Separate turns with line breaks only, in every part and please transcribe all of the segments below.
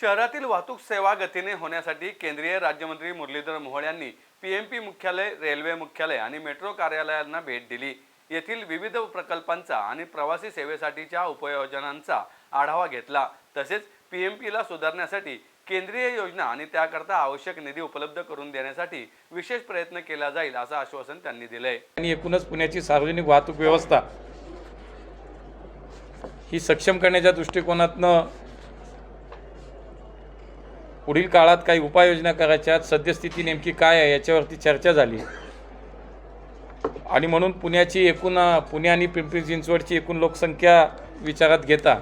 शहरातील वाहतूक सेवा गतीने होण्यासाठी केंद्रीय राज्यमंत्री मुरलीधर मोहोळ यांनी पीएमपी मुख्यालय रेल्वे मुख्यालय आणि मेट्रो कार्यालयांना भेट दिली. येथील विविध प्रकल्पांचा आणि प्रवासी सेवेसाठीच्या उपयोजनांचा आढावा घेतला. तसेच पीएमपीला सुधारण्यासाठी केंद्रीय योजना आणि त्याकरता आवश्यक निधी उपलब्ध करून देण्यासाठी विशेष प्रयत्न केला जाईल असं आश्वासन त्यांनी दिलंय.
आणि एकूणच पुण्याची सार्वजनिक वाहतूक व्यवस्था ही सक्षम करण्याच्या दृष्टिकोनातनं पुढील काळात काही उपाययोजना करायच्या सद्यस्थिती नेमकी काय आहे याच्यावरती चर्चा झाली आणि म्हणून पुण्याची एकूण पुणे आणि पिंपरी चिंचवडची एकूण लोकसंख्या विचारात घेता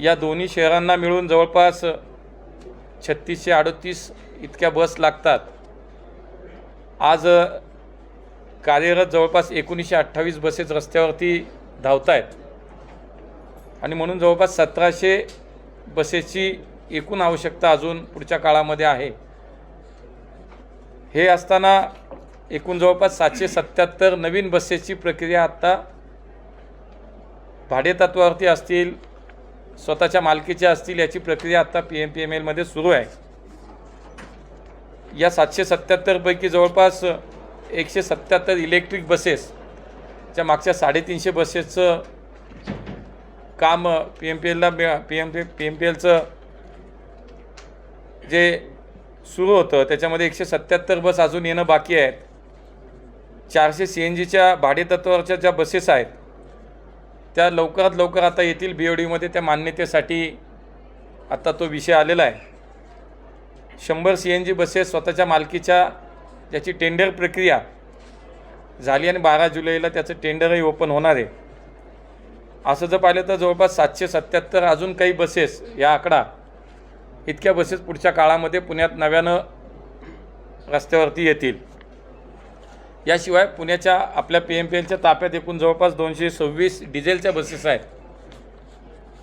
या दोन्ही शहरांना मिळून जवळपास छत्तीसशे अडतीस इतक्या बस लागतात. आज कार्यरत जवळपास एकोणीसशे अठ्ठावीस बसेस रस्त्यावरती धावत आहेत आणि म्हणून जवळपास सतराशे बसेसची एकूण आवश्यकता अजून पुढच्या काळामध्ये आहे. हे असताना एकूण जवळपास सातशे सत्याहत्तर नवीन बसेसची प्रक्रिया आत्ता भाडेतत्वावरती असतील स्वतःच्या मालकीच्या असतील याची प्रक्रिया आत्ता पी एम पी एम एलमध्ये सुरू आहे. या सातशे सत्याहत्तरपैकी जवळपास एकशे सत्याहत्तर इलेक्ट्रिक बसेसच्या मागच्या साडेतीनशे बसेसचं कामं P M P एलला P M P P M P एलचं जे सुरू होतं त्याच्यामध्ये एकशे सत्याहत्तर बस अजून येणं बाकी आहेत. चारशे सी एन जीच्या भाडेतत्वावरच्या ज्या बसेस आहेत त्या लवकरात लवकर आता येतील बी ओ डीमध्ये त्या मान्यतेसाठी आता तो विषय आलेला आहे. शंभर सी एन जी बसेस स्वतःच्या मालकीच्या ज्याची टेंडर प्रक्रिया झाली आणि बारा जुलैला त्याचं टेंडरही ओपन होणार आहे. असं जर पाहिलं तर जवळपास सातशे सत्याहत्तर अजून काही बसेस या आकडा इतक्या बसेस पुढच्या काळामध्ये पुण्यात नव्यानं रस्त्यावरती येतील. याशिवाय पुण्याच्या आपल्या पी एम पी एलच्या ताफ्यात एकूण जवळपास दोनशे सव्वीस डिझेलच्या बसेस आहेत.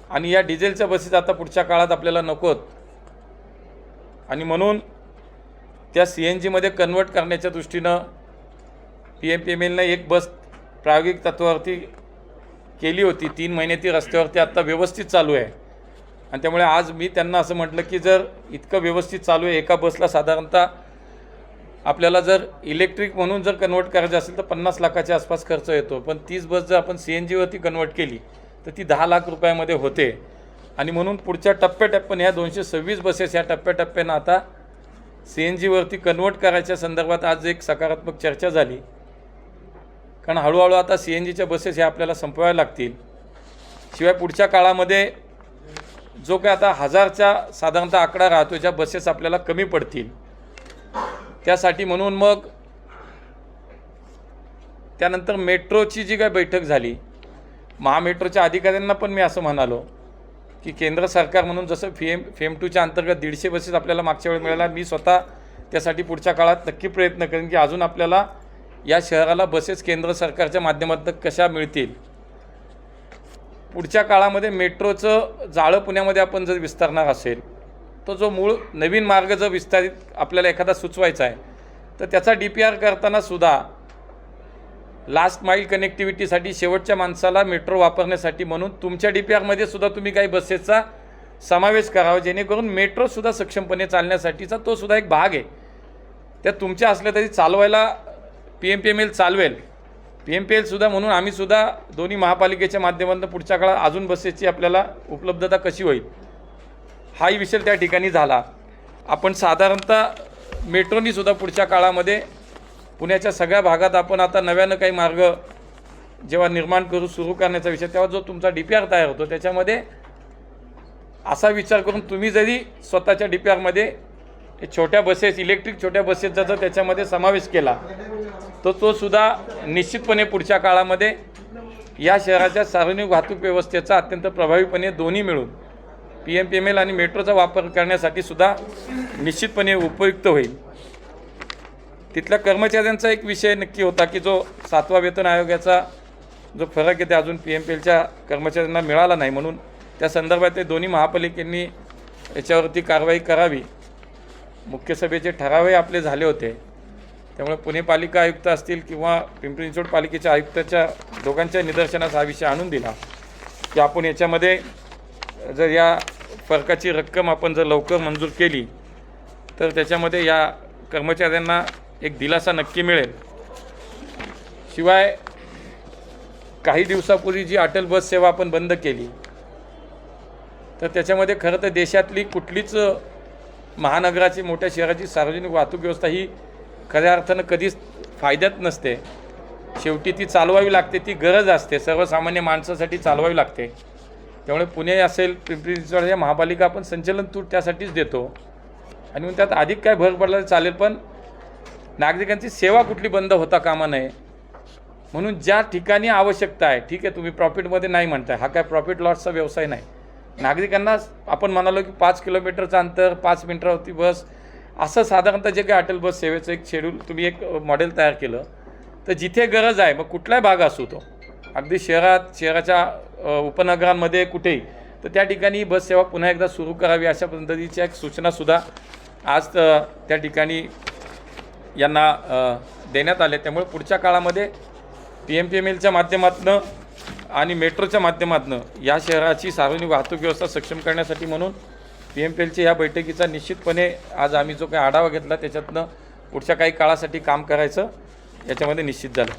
आणि या डिझेलच्या बसेस आता पुढच्या काळात आपल्याला नकोत. आणि म्हणून त्या सी एन जीमध्ये कन्वर्ट करण्याच्या दृष्टीनं पी एम पी एम एलनं एक बस प्रायोगिक तत्वावरती केली होती तीन महिने ती रस्त्यावरती आत्ता व्यवस्थित चालू आहे. आणि त्यामुळे आज मी त्यांना असं म्हटलं की जर इतकं व्यवस्थित चालू आहे एका बसला साधारणतः आपल्याला जर इलेक्ट्रिक म्हणून जर कन्वर्ट करायचं असेल तर पन्नास लाखाच्या आसपास खर्च येतो. पण तीच बस जर आपण सी एन जीवरती कन्वर्ट केली तर ती दहा लाख रुपयामध्ये होते. आणि म्हणून पुढच्या टप्प्याटप्प्याने ह्या दोनशे सव्वीस बसेस ह्या टप्प्याटप्प्यानं आता सी एन जीवरती कन्वर्ट करायच्या संदर्भात आज एक सकारात्मक चर्चा झाली. कारण हळूहळू आता सी एन जीच्या बसेस ह्या आपल्याला संपवाव्या लागतील. शिवाय पुढच्या काळामध्ये जो काय आता हजारच्या साधारणतः आकडा राहतो ज्या बसेस आपल्याला कमी पडतील. त्यासाठी म्हणून मग त्यानंतर मेट्रोची जी काय बैठक झाली महामेट्रोच्या अधिकाऱ्यांना पण मी असं म्हणालो की केंद्र सरकार म्हणून जसं फेम फेम टूच्या अंतर्गत दीडशे बसेस आपल्याला मागच्या वेळी मिळाल्या मी स्वतः त्यासाठी पुढच्या काळात नक्की प्रयत्न करेन की अजून आपल्याला या शहराला बसेस केंद्र सरकारच्या माध्यमातून कशा मिळतील? पुढच्या काळामध्ये मेट्रोचं जाळं पुण्यामध्ये आपण जर विस्तारणार असेल तो जो मूळ नवीन मार्ग जर विस्तारित आपल्याला एखादा सुचवायचा आहे तर त्याचा डी पी आर करताना सुद्धा लास्ट माईल कनेक्टिव्हिटीसाठी शेवटच्या माणसाला मेट्रो वापरण्यासाठी म्हणून तुमच्या डी पी आरमध्ये सुद्धा तुम्ही काही बसेसचा समावेश करावा जेणेकरून मेट्रोसुद्धा सक्षमपणे चालण्यासाठीचा तो सुद्धा एक भाग आहे. त्या तुमच्या असल्या तरी चालवायला P M P M L चालवेल. P M P एलसुद्धा म्हणून आम्हीसुद्धा दोन्ही महापालिकेच्या माध्यमातून पुढच्या काळात अजून बसेसची आपल्याला उपलब्धता कशी होईल हाही विषय त्या ठिकाणी झाला. आपण साधारणतः मेट्रोनीसुद्धा पुढच्या काळामध्ये पुण्याच्या सगळ्या भागात आपण आता नव्यानं काही मार्ग जेव्हा निर्माण करू सुरू करण्याचा विषय तेव्हा जो तुमचा डी पी आर तयार होतो त्याच्यामध्ये असा विचार करून तुम्ही जरी स्वतःच्या डी पी आरमध्ये छोट्या बसेस इलेक्ट्रिक छोट्या बसेसचा जर त्याच्यामध्ये समावेश केला तर तो सुद्धा निश्चितपणे पुढच्या काळामध्ये या शहराच्या सार्वजनिक वाहतूक व्यवस्थेचा अत्यंत प्रभावीपणे दोन्ही मिळून P M P M L आणि मेट्रोचा वापर करण्यासाठी सुद्धा निश्चितपणे उपयुक्त होईल. तिथल्या कर्मचाऱ्यांचा एक विषय नक्की होता की जो सातवा वेतन आयोगाचा जो फरक आहे ते अजून पी एम पी एलच्या कर्मचाऱ्यांना मिळाला नाही म्हणून त्या संदर्भात ते दोन्ही महापालिकेंनी याच्यावरती कारवाई करावी. मुख्य सभेचे ठरावही आपले झाले होते. त्यामुळे पुणे पालिका आयुक्त असतील किंवा पिंपरी चिंचवड पालिकेच्या आयुक्ताच्या दोघांच्या निदर्शनास हा विषय आणून दिला की आपण याच्यामध्ये जर या फरकाची रक्कम आपण जर लवकर मंजूर केली तर त्याच्यामध्ये या कर्मचाऱ्यांना एक दिलासा नक्की मिळेल. शिवाय काही दिवसापूर्वी जी अटल बस सेवा आपण बंद केली तर त्याच्यामध्ये खरं तर देशातली कुठलीच महानगराची मोठ्या शहराची सार्वजनिक वाहतूक व्यवस्था ही खऱ्या अर्थानं कधीच फायद्यात नसते. शेवटी ती चालवावी लागते ती गरज असते. सर्वसामान्य माणसासाठी चालवावी लागते. त्यामुळे पुणे असेल पिंपरी चिंचवड या महापालिका आपण संचलन तूट त्यासाठीच देतो. आणि त्यात अधिक काय भर पडला तर चालेल पण नागरिकांची सेवा कुठली बंद होता कामा नये. म्हणून ज्या ठिकाणी आवश्यकता आहे ठीक आहे तुम्ही प्रॉफिटमध्ये नाही म्हणताय हा काय प्रॉफिट लॉसचा व्यवसाय नाही. नागरिकांना आपण म्हणालो की पाच किलोमीटरचं अंतर पाच मिनिटावरती बस असं साधारणतः जे काही अटल बस सेवेचं एक शेड्यूल तुम्ही एक मॉडेल तयार केलं तर जिथे गरज आहे मग कुठलाही भाग असू तो. अगदी शहरात शहराच्या उपनगरांमध्ये कुठेही तर त्या ठिकाणी बस सेवा पुन्हा एकदा सुरू करावी अशा पद्धतीच्या एक सूचनासुद्धा आज त्या ठिकाणी यांना देण्यात आले त्यामुळे पुढच्या काळामध्ये पी एम पी एम एलच्या माध्यमातून आणि मेट्रोच्या माध्यमातून या शहराची सार्वजनिक वाहतूक व्यवस्था सक्षम करण्यासाठी म्हणून पी एम पी एलच्या ह्या बैठकीचा निश्चितपणे आज आम्ही जो काही आढावा घेतला त्याच्यातनं पुढच्या काही काळासाठी काम करायचं याच्यामध्ये निश्चित झालं.